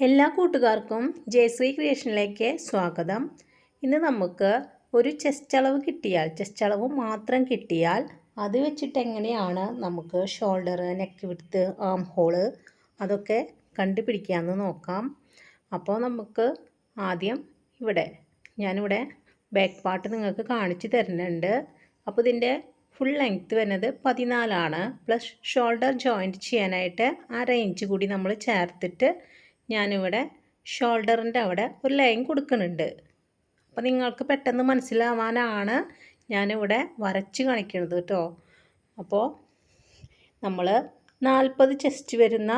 എല്ലാ കൂട്ടുകാർക്കും ജയശ്രീ ക്രിയേഷനിലേക്ക് സ്വാഗതം. ഇന്ന് നമുക്ക് ഒരു ചെസ്റ്റ് അളവ് കിട്ടിയാൽ ചെസ്റ്റ് അളവ് മാത്രം കിട്ടിയാൽ അത് വെച്ചിട്ട് എങ്ങനെയാണ് നമുക്ക് ഷോൾഡർ നെക്ക് വിടുത്ത് ആം ഹോൾ അതൊക്കെ കണ്ടുപിടിക്കാമെന്ന് നോക്കാം. അപ്പോൾ നമുക്ക് ആദ്യം ഇവിടെ ഞാനിവിടെ ബാക്ക് പാർട്ട് നിങ്ങൾക്ക് കാണിച്ചു തരുന്നുണ്ട്. അപ്പോൾ ഇതിന്റെ ഫുൾ ലെങ്ത്ത് വരുന്നത് പതിനാലാണ്. പ്ലസ് ഷോൾഡർ ജോയിന്റ് ചെയ്യാനായിട്ട് ആ റേഞ്ച് കൂടി നമ്മൾ ചേർത്തിട്ട് ഞാനിവിടെ ഷോൾഡറിന്റെ അവിടെ ഒരു ലൈൻ കൊടുക്കുന്നുണ്ട്. അപ്പോൾ നിങ്ങൾക്ക് പെട്ടെന്ന് മനസ്സിലാവാനാണ് ഞാനിവിടെ വരച്ച് കാണിക്കുന്നത് കേട്ടോ. അപ്പോൾ നമ്മൾ നാൽപ്പത് ചെസ്റ്റ് വരുന്ന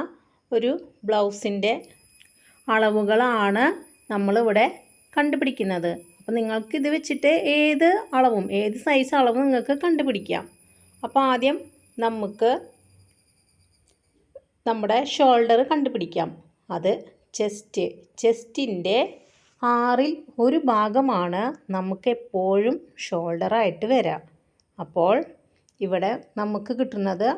ഒരു ബ്ലൗസിന്റെ അളവുകളാണ് നമ്മളിവിടെ കണ്ടുപിടിക്കുന്നത്. അപ്പോൾ നിങ്ങൾക്ക് ഇത് വെച്ചിട്ട് ഏത് അളവും ഏത് സൈസ് അളവും നിങ്ങൾക്ക് കണ്ടുപിടിക്കാം. അപ്പോൾ ആദ്യം നമുക്ക് നമ്മുടെ ഷോൾഡർ കണ്ടുപിടിക്കാം. അത് ചെസ്റ്റ് ചെസ്റ്റിന്റെ ആറിൽ ഒരു ഭാഗമാണ് നമുക്ക് എപ്പോഴും ഷോൾഡറായിട്ട് വരാം. അപ്പോൾ ഇവിടെ നമുക്ക് കിട്ടുന്നത്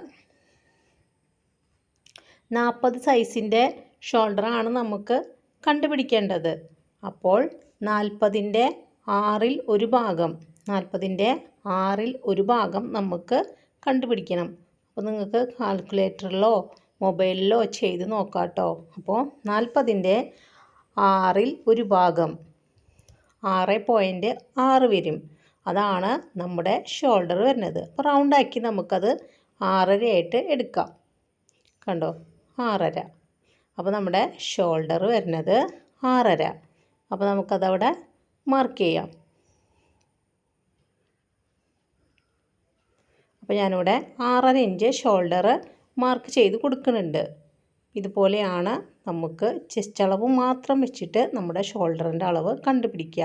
നാൽപ്പത് സൈസിന്റെ ഷോൾഡറാണ് നമുക്ക് കണ്ടുപിടിക്കേണ്ടത്. അപ്പോൾ നാൽപ്പതിന്റെ ആറിൽ ഒരു ഭാഗം നാൽപ്പതിന്റെ ആറിൽ ഒരു ഭാഗം നമുക്ക് കണ്ടുപിടിക്കണം. അപ്പോൾ നിങ്ങൾക്ക് കാൽക്കുലേറ്ററിലോ മൊബൈലിലോ ചെയ്ത് നോക്കാം കേട്ടോ അപ്പോൾ നാൽപ്പതിന്റെ ആറിൽ ഒരു ഭാഗം ആറ് പോയിന്റ് ആറ് വരും. അതാണ് നമ്മുടെ ഷോൾഡർ വരുന്നത്. അപ്പോൾ റൗണ്ടാക്കി നമുക്കത് ആറരയായിട്ട് എടുക്കാം. കണ്ടോ? ആറര. അപ്പോൾ നമ്മുടെ ഷോൾഡർ വരുന്നത് ആറര. അപ്പോൾ നമുക്കതവിടെ മാർക്ക് ചെയ്യാം. അപ്പോൾ ഞാനിവിടെ ആറര ഇഞ്ച് ഷോൾഡർ മാർക്ക് ചെയ്ത് കൊടുക്കുന്നുണ്ട്. ഇതുപോലെയാണ് നമുക്ക് ചെസ്റ്റ് അളവ് മാത്രം വെച്ചിട്ട് നമ്മുടെ ഷോൾഡറിന്റെ അളവ് കണ്ടുപിടിക്കുക.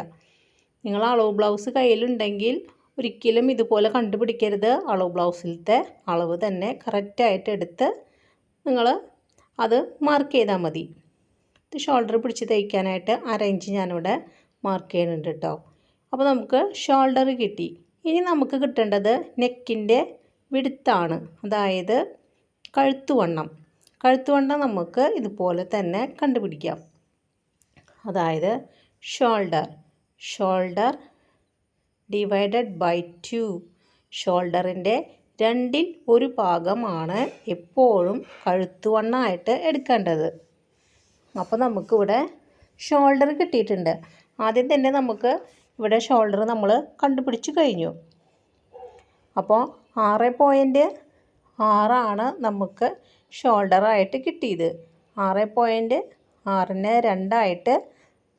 നിങ്ങൾ അളവ് ബ്ലൗസ് കയ്യിലുണ്ടെങ്കിൽ ഒരിക്കലും ഇതുപോലെ കണ്ടുപിടിക്കരുത്. അളവ് ബ്ലൗസിലത്തെ അളവ് തന്നെ കറക്റ്റായിട്ട് എടുത്ത് നിങ്ങൾ അത് മാർക്ക് ചെയ്താൽ മതി. ഇത് ഷോൾഡർ പിടിച്ച് തയ്ക്കാനായിട്ട് അര ഇഞ്ച് ഞാനിവിടെ മാർക്ക് ചെയ്യുന്നുണ്ട് കേട്ടോ അപ്പോൾ നമുക്ക് ഷോൾഡർ കിട്ടി. ഇനി നമുക്ക് കിട്ടേണ്ടത് നെക്കിന്റെ വിടുത്താണ് അതായത് കഴുത്തുവണ്ണം. കഴുത്തുവണ്ണം നമുക്ക് ഇതുപോലെ തന്നെ കണ്ടുപിടിക്കാം. അതായത് shoulder shoulder divided by two ഷോൾഡറിന്റെ രണ്ടിൽ ഒരു ഭാഗമാണ് എപ്പോഴും കഴുത്തുവണ്ണമായിട്ട് എടുക്കേണ്ടത്. അപ്പോൾ നമുക്കിവിടെ ഷോൾഡർ കിട്ടിയിട്ടുണ്ട്. ആദ്യം തന്നെ നമുക്ക് ഇവിടെ ഷോൾഡർ നമ്മൾ കണ്ടുപിടിച്ച് കഴിഞ്ഞു. അപ്പോൾ ആറ് പോയിന്റ് ആറാണ് നമുക്ക് ഷോൾഡറായിട്ട് കിട്ടിയത്. ആറ് പോയിന്റ് ആറിനെ രണ്ടായിട്ട്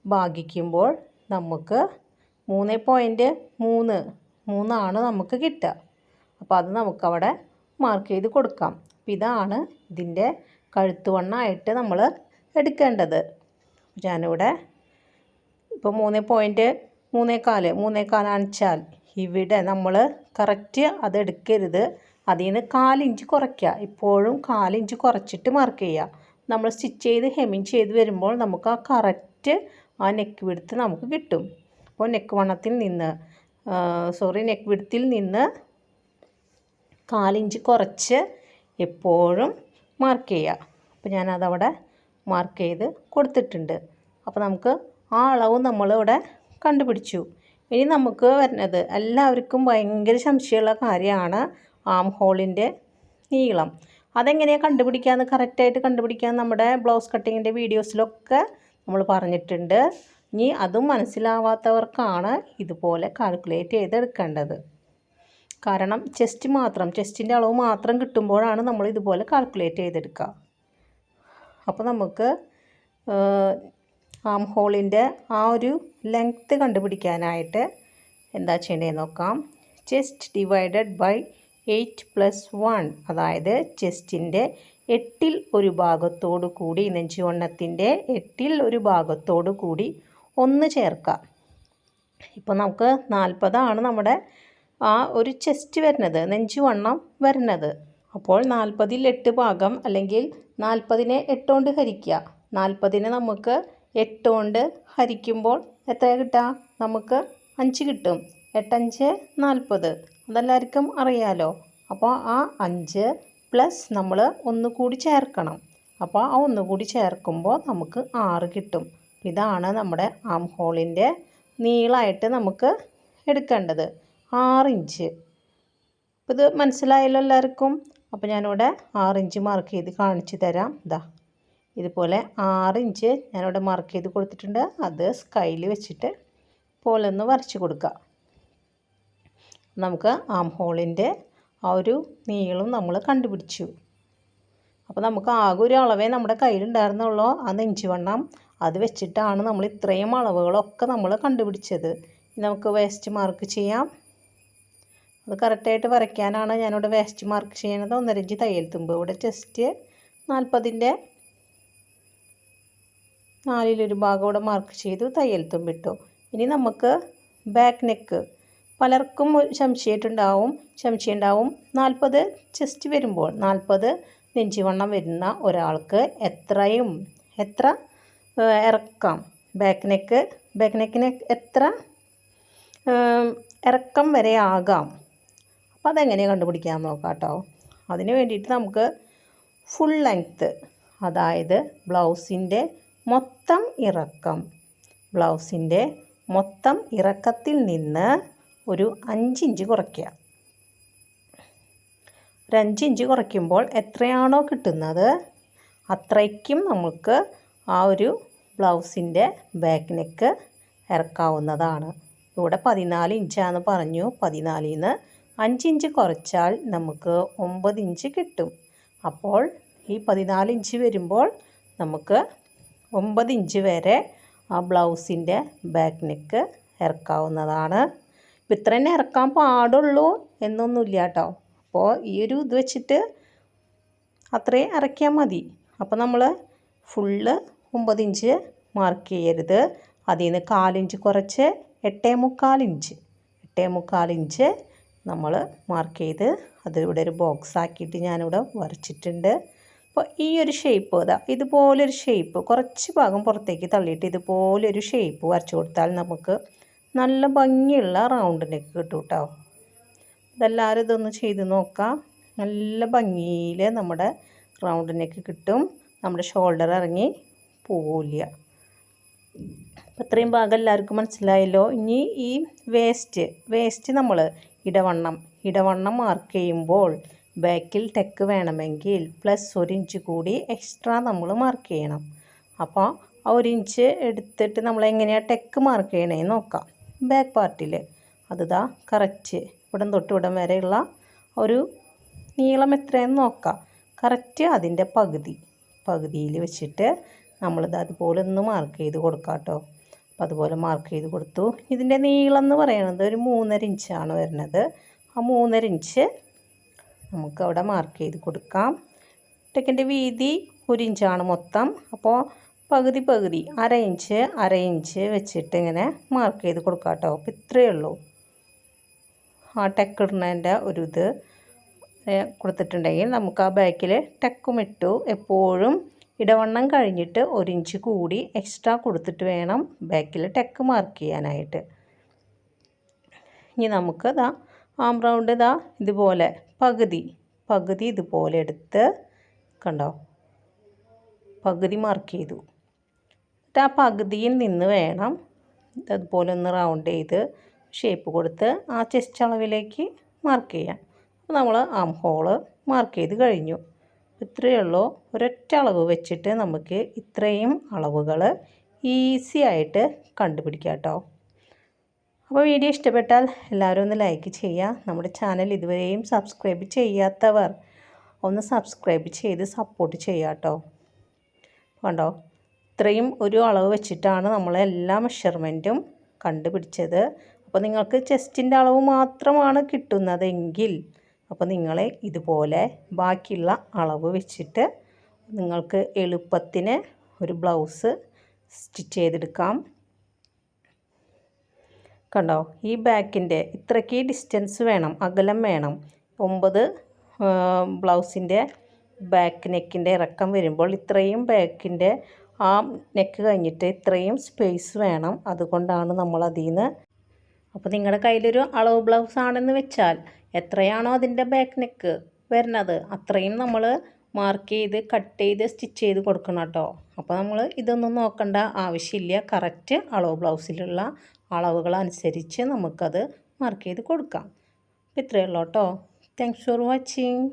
ഭാഗിക്കുമ്പോൾ നമുക്ക് മൂന്ന് പോയിന്റ് മൂന്ന് മൂന്നാണ് നമുക്ക് കിട്ടുക. അപ്പോൾ അത് നമുക്കവിടെ മാർക്ക് ചെയ്ത് കൊടുക്കാം. അപ്പോൾ ഇതാണ് ഇതിന്റെ കഴുത്തുവണ്ണമായിട്ട് നമ്മൾ എടുക്കേണ്ടത്. ഞാനിവിടെ ഇപ്പോൾ മൂന്ന് പോയിന്റ് മൂന്നേകാൽ മൂന്നേകാലാണിച്ചാൽ ഇവിടെ നമ്മൾ കറക്റ്റ് അത് എടുക്കരുത്. അതിൽ നിന്ന് കാലിഞ്ച് കുറയ്ക്കുക ഇപ്പോഴും കാലിഞ്ച് കുറച്ചിട്ട് മാർക്ക് ചെയ്യുക നമ്മൾ സ്റ്റിച്ച് ചെയ്ത് ഹെമ്മിങ് ചെയ്ത് വരുമ്പോൾ നമുക്ക് ആ കറക്റ്റ് ആ നെക്ക് വിടുത്ത് നമുക്ക് കിട്ടും. അപ്പോൾ നെക്ക് വണ്ണത്തിൽ നിന്ന് സോറി നെക്ക് വിടുത്തിൽ നിന്ന് കാലിഞ്ച് കുറച്ച് എപ്പോഴും മാർക്ക് ചെയ്യുക അപ്പോൾ ഞാനതവിടെ മാർക്ക് ചെയ്ത് കൊടുത്തിട്ടുണ്ട്. അപ്പോൾ നമുക്ക് ആ അളവ് നമ്മളിവിടെ കണ്ടുപിടിച്ചു. ഇനി നമുക്ക് വരുന്നത് എല്ലാവർക്കും ഭയങ്കര സംശയമുള്ള കാര്യമാണ്. ആം ഹോളിന്റെ നീളം. അതെങ്ങനെയാണ് കണ്ടുപിടിക്കാമെന്ന് കറക്റ്റായിട്ട് കണ്ടുപിടിക്കാൻ നമ്മുടെ ബ്ലൗസ് കട്ടിങ്ങിന്റെ വീഡിയോസിലൊക്കെ നമ്മൾ പറഞ്ഞിട്ടുണ്ട്. ഇനി അതും മനസ്സിലാവാത്തവർക്കാണ് ഇതുപോലെ കാൽക്കുലേറ്റ് ചെയ്തെടുക്കേണ്ടത്. കാരണം ചെസ്റ്റ് മാത്രം ചെസ്റ്റിന്റെ അളവ് മാത്രം കിട്ടുമ്പോഴാണ് നമ്മൾ ഇതുപോലെ കാൽക്കുലേറ്റ് ചെയ്തെടുക്കുക അപ്പോൾ നമുക്ക് ആം ഹോളിന്റെ ആ ഒരു ലെങ്ത്ത് കണ്ടുപിടിക്കാനായിട്ട് എന്താ ചെയ്യേണ്ടതെന്ന് നോക്കാം. Chest divided by eight plus one അതായത് ചെസ്റ്റിന്റെ എട്ടിൽ ഒരു ഭാഗത്തോടു കൂടി നെഞ്ചുവണ്ണത്തിന്റെ എട്ടിൽ ഒരു ഭാഗത്തോടു കൂടി ഒന്ന് ചേർക്കാം. ഇപ്പോൾ നമുക്ക് നാൽപ്പതാണ് നമ്മുടെ ആ ഒരു ചെസ്റ്റ് വരുന്നത് നെഞ്ചുവണ്ണം വരുന്നത്. അപ്പോൾ നാൽപ്പതിൽ എട്ട് ഭാഗം അല്ലെങ്കിൽ നാൽപ്പതിനെ എട്ട് കൊണ്ട് ഹരിക്കുക നാൽപ്പതിനെ നമുക്ക് എട്ട് കൊണ്ട് ഹരിക്കുമ്പോൾ എത്ര കിട്ടുക? നമുക്ക് അഞ്ച് കിട്ടും. എട്ടഞ്ച് നാൽപ്പത്. അതെല്ലാവർക്കും അറിയാലോ? അപ്പോൾ ആ അഞ്ച് പ്ലസ് നമ്മൾ ഒന്ന് കൂടി ചേർക്കണം. അപ്പോൾ ആ ഒന്ന് കൂടി ചേർക്കുമ്പോൾ നമുക്ക് ആറ് കിട്ടും. ഇതാണ് നമ്മുടെ ആം ഹോളിന്റെ നീളമായിട്ട് നമുക്ക് എടുക്കേണ്ടത്. ആറിഞ്ച് അപ്പോൾ ഇത് മനസ്സിലായല്ലോ എല്ലാവർക്കും? അപ്പോൾ ഞാനിവിടെ ആറിഞ്ച് മാർക്ക് ചെയ്ത് കാണിച്ചു തരാം. ഇതാ ഇതുപോലെ ആറിഞ്ച് ഞാനിവിടെ മാർക്ക് ചെയ്ത് കൊടുത്തിട്ടുണ്ട്. അത് സ്കൈയിൽ വെച്ചിട്ട് പോലെ ഒന്ന് വരച്ച് കൊടുക്കുക നമുക്ക് ആം ഹോളിന്റെ ആ ഒരു നീളം നമ്മൾ കണ്ടുപിടിച്ചു. അപ്പോൾ നമുക്ക് ആകെ ഒരു അളവേ നമ്മുടെ കയ്യിലുണ്ടായിരുന്നുള്ളൂ ആ നെഞ്ചുവണ്ണം അത് വെച്ചിട്ടാണ് നമ്മൾ ഇത്രയും അളവുകളൊക്കെ നമ്മൾ കണ്ടുപിടിച്ചത്. നമുക്ക് വേസ്റ്റ് മാർക്ക് ചെയ്യാം. അത് കറക്റ്റായിട്ട് വരയ്ക്കാനാണ് ഞാനിവിടെ വേസ്റ്റ് മാർക്ക് ചെയ്യുന്നത്. ഒന്നരഞ്ച് തയ്യൽ തുമ്പ്. ഇവിടെ ജസ്റ്റ് നാൽപ്പതിന്റെ നാലിലൊരു ഭാഗം ഇവിടെ മാർക്ക് ചെയ്തു തയ്യൽ തുമ്പിട്ടു ഇനി നമുക്ക് ബാക്ക് നെക്ക് പലർക്കും സംശയമായിട്ടുണ്ടാവും സംശയം ഉണ്ടാവും നാൽപ്പത് ചെസ്റ്റ് വരുമ്പോൾ നാൽപ്പത് നെഞ്ചുവണ്ണം വരുന്ന ഒരാൾക്ക് എത്രയും എത്ര? ഇറക്കാം. ബാക്ക് നെക്ക് ബാക്ക് നെക്കിന് എത്ര? ഇറക്കം വരെ ആകാം. അപ്പോൾ അതെങ്ങനെയാണ് കണ്ടുപിടിക്കാൻ നോക്കാം കേട്ടോ. അതിന് വേണ്ടിയിട്ട് നമുക്ക് ഫുൾ ലെങ്ത്ത് അതായത് ബ്ലൗസിന്റെ മൊത്തം ഇറക്കം. ബ്ലൗസിന്റെ മൊത്തം ഇറക്കത്തിൽ നിന്ന് ഒരു അഞ്ചിഞ്ച് കുറയ്ക്കുക. ഒരു അഞ്ചിഞ്ച് കുറയ്ക്കുമ്പോൾ എത്രയാണോ കിട്ടുന്നത് അത്രയ്ക്കും നമുക്ക് ആ ഒരു ബ്ലൗസിന്റെ ബാക്ക് നെക്ക് ഇറക്കാവുന്നതാണ്. ഇവിടെ പതിനാല് ഇഞ്ചാന്ന് പറഞ്ഞു. പതിനാലിൽ നിന്ന് അഞ്ചിഞ്ച് കുറച്ചാൽ നമുക്ക് ഒമ്പത് ഇഞ്ച് കിട്ടും. അപ്പോൾ ഈ പതിനാല് ഇഞ്ച് വരുമ്പോൾ നമുക്ക് ഒമ്പത് ഇഞ്ച് വരെ ആ ബ്ലൗസിന്റെ ബാക്ക് നെക്ക് ഇറക്കാവുന്നതാണ്. ഇപ്പം ഇത്ര തന്നെ ഇറക്കാൻ പാടുള്ളൂ എന്നൊന്നുമില്ല കേട്ടോ അപ്പോൾ ഈ ഒരു ഇത് വെച്ചിട്ട് അത്രയും ഇറക്കിയാൽ മതി. അപ്പോൾ നമ്മൾ ഫുള്ള് ഒമ്പത് ഇഞ്ച് മാർക്ക് ചെയ്യരുത്. അതിൽ നിന്ന് കാലിഞ്ച് കുറച്ച് എട്ടേ മുക്കാൽ ഇഞ്ച്. എട്ടേ മുക്കാൽ ഇഞ്ച് നമ്മൾ മാർക്ക് ചെയ്ത് അതിവിടെ ഒരു ബോക്സ് ആക്കിയിട്ട് ഞാനിവിടെ വരച്ചിട്ടുണ്ട്. അപ്പോൾ ഈ ഒരു ഷേപ്പ് ഇതാ ഇതുപോലൊരു ഷേപ്പ് കുറച്ച് ഭാഗം പുറത്തേക്ക് തള്ളിയിട്ട് ഇതുപോലൊരു ഷേപ്പ് വരച്ചു കൊടുത്താൽ നമുക്ക് നല്ല ഭംഗിയുള്ള റൗണ്ട് നെക്ക് കിട്ടും കേട്ടോ ഇതെല്ലാവരും ഇതൊന്ന് ചെയ്ത് നോക്കാം. നല്ല ഭംഗിയിൽ നമ്മുടെ റൗണ്ട് നെക്ക് കിട്ടും. നമ്മുടെ ഷോൾഡർ ഇറങ്ങി പോവില്ല അപ്പം ഇത്രയും ഭാഗം എല്ലാവർക്കും മനസ്സിലായല്ലോ. ഇനി ഈ വേസ്റ്റ് വേസ്റ്റ് നമ്മൾ ഇടവണ്ണം ഇടവണ്ണം മാർക്ക് ചെയ്യുമ്പോൾ ബാക്കിൽ ടെക്ക് വേണമെങ്കിൽ പ്ലസ് ഒരു ഇഞ്ച് കൂടി എക്സ്ട്രാ നമ്മൾ മാർക്ക് ചെയ്യണം. അപ്പോൾ ആ ഒരു ഇഞ്ച് എടുത്തിട്ട് നമ്മൾ എങ്ങനെയാണ് ടെക്ക് മാർക്ക് ചെയ്യണേ നോക്കാം. ബാക്ക് പാർട്ടിൽ അതിതാ കറക്റ്റ് ഇവിടം തൊട്ട് ഇവിടം വരെയുള്ള ഒരു നീളം എത്രയെന്ന് നോക്കാം. കറക്റ്റ് അതിന്റെ പകുതി. പകുതിയിൽ വെച്ചിട്ട് നമ്മളിത് അതുപോലെ ഒന്ന് മാർക്ക് ചെയ്ത് കൊടുക്കാം കേട്ടോ അപ്പോൾ അതുപോലെ മാർക്ക് ചെയ്ത് കൊടുത്തു. ഇതിന്റെ നീളം എന്ന് പറയുന്നത് ഒരു മൂന്നര ഇഞ്ചാണ് വരുന്നത്. ആ മൂന്നര ഇഞ്ച് നമുക്ക് അവിടെ മാർക്ക് ചെയ്ത് കൊടുക്കാം. ടെക്കിന്റെ വീതി ഒരു ഇഞ്ചാണ് മൊത്തം. അപ്പോൾ പകുതി പകുതി അര ഇഞ്ച് അര ഇഞ്ച് വെച്ചിട്ട് ഇങ്ങനെ മാർക്ക് ചെയ്ത് കൊടുക്കാം കേട്ടോ അപ്പോൾ ഇത്രയേ ഉള്ളൂ. ആ ടെക്ക് ഇടുന്നതിന്റെ ഒരു ഇത് കൊടുത്തിട്ടുണ്ടെങ്കിൽ നമുക്ക് ആ ബാക്കിൽ ടെക്കും ഇട്ടു. എപ്പോഴും ഇടവണ്ണം കഴിഞ്ഞിട്ട് ഒരു ഇഞ്ച് കൂടി എക്സ്ട്രാ കൊടുത്തിട്ട് വേണം ബാക്കിൽ ടെക്ക് മാർക്ക് ചെയ്യാനായിട്ട്. ഇനി നമുക്ക് ഇതാ ആം റൗണ്ട് ഇതാ ഇതുപോലെ പകുതി പകുതി ഇതുപോലെ എടുത്ത് കണ്ടോ? പകുതി മാർക്ക് ചെയ്തു. ആ പകുതിയിൽ നിന്ന് വേണം അതുപോലെ ഒന്ന് റൗണ്ട് ചെയ്ത് ഷേപ്പ് കൊടുത്ത് ആ ചെസ്റ്റ് അളവിലേക്ക് മാർക്ക് ചെയ്യാം അപ്പോൾ നമ്മൾ ആം ഹോൾ മാർക്ക് ചെയ്ത് കഴിഞ്ഞു. ഇത്രയേ ഉള്ളൂ. ഒരൊറ്റ അളവ് വെച്ചിട്ട് നമുക്ക് ഇത്രയും അളവുകൾ ഈസി ആയിട്ട് കണ്ടുപിടിക്കാം കേട്ടോ. അപ്പോൾ വീഡിയോ ഇഷ്ടപ്പെട്ടാൽ എല്ലാവരും ഒന്ന് ലൈക്ക് ചെയ്യുക. നമ്മുടെ ചാനൽ ഇതുവരെയും സബ്സ്ക്രൈബ് ചെയ്യാത്തവർ ഒന്ന് സബ്സ്ക്രൈബ് ചെയ്ത് സപ്പോർട്ട് ചെയ്യാം കേട്ടോ. കണ്ടോ? ഇത്രയും ഒരു അളവ് വെച്ചിട്ടാണ് നമ്മൾ എല്ലാ മെഷർമെന്റും കണ്ടുപിടിച്ചത്. അപ്പോൾ നിങ്ങൾക്ക് ചെസ്റ്റിന്റെ അളവ് മാത്രമാണ് കിട്ടുന്നതെങ്കിൽ അപ്പോൾ നിങ്ങൾ ഇതുപോലെ ബാക്കിയുള്ള അളവ് വെച്ചിട്ട് നിങ്ങൾക്ക് എളുപ്പത്തിന് ഒരു ബ്ലൗസ് സ്റ്റിച്ച് ചെയ്തെടുക്കാം. കണ്ടോ? ഈ ബാക്കിന്റെ ഇത്രയ്ക്ക് ഡിസ്റ്റൻസ് വേണം അകലം വേണം. ഒമ്പത് ബ്ലൗസിന്റെ ബാക്ക് നെക്കിന്റെ ഇറക്കം വരുമ്പോൾ ഇത്രയും ബാക്കിന്റെ ആ നെക്ക് കഴിഞ്ഞിട്ട് ഇത്രയും സ്പേസ് വേണം. അതുകൊണ്ടാണ് നമ്മൾ അതിൽ നിന്ന് അപ്പോൾ നിങ്ങളുടെ കയ്യിലൊരു അളവ് ബ്ലൗസ് ആണെന്ന് വെച്ചാൽ എത്രയാണോ അതിന്റെ ബാക്ക് നെക്ക് വരുന്നത് അത്രയും നമ്മൾ മാർക്ക് ചെയ്ത് കട്ട് ചെയ്ത് സ്റ്റിച്ച് ചെയ്ത് കൊടുക്കണം കേട്ടോ. അപ്പോൾ നമ്മൾ ഇതൊന്നും നോക്കേണ്ട ആവശ്യമില്ല. കറക്റ്റ് അളവ് ബ്ലൗസിലുള്ള അളവുകൾ അനുസരിച്ച് നമുക്കത് മാർക്ക് ചെയ്ത് കൊടുക്കാം. അപ്പോൾ ഇത്രയേ ഉള്ളൂ കേട്ടോ. Thanks for watching